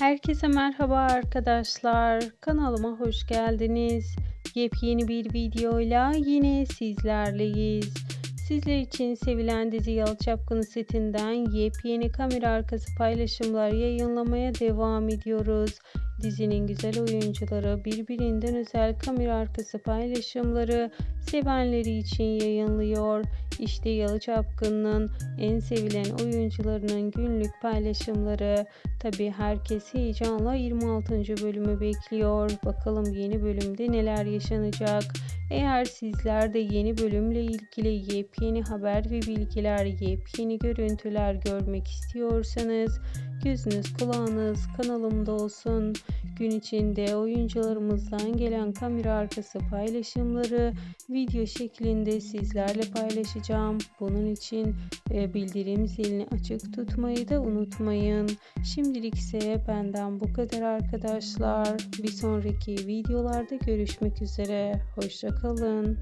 Herkese merhaba arkadaşlar. Kanalıma hoş geldiniz. Yepyeni bir videoyla yine sizlerleyiz. Sizler için sevilen dizi Yalı setinden yepyeni kamera arkası paylaşımlar yayınlamaya devam ediyoruz. Dizinin güzel oyuncuları birbirinden özel kamera arkası paylaşımları sevenleri için yayınlıyor. İşte Yalı Çapkın'ın en sevilen oyuncularının günlük paylaşımları. Tabi herkes heyecanla 26. bölümü bekliyor. Bakalım yeni bölümde neler yaşanacak. Eğer sizler de yeni bölümle ilgili yepyeni haber ve bilgiler, yepyeni görüntüler görmek istiyorsanız gözünüz kulağınız kanalımda olsun. Gün içinde oyuncularımızdan gelen kamera arkası paylaşımları video şeklinde sizlerle paylaşacağım. Bunun için e, bildirim zilini açık tutmayı da unutmayın. Şimdilik ise benden bu kadar arkadaşlar. Bir sonraki videolarda görüşmek üzere. Hoşçakalın.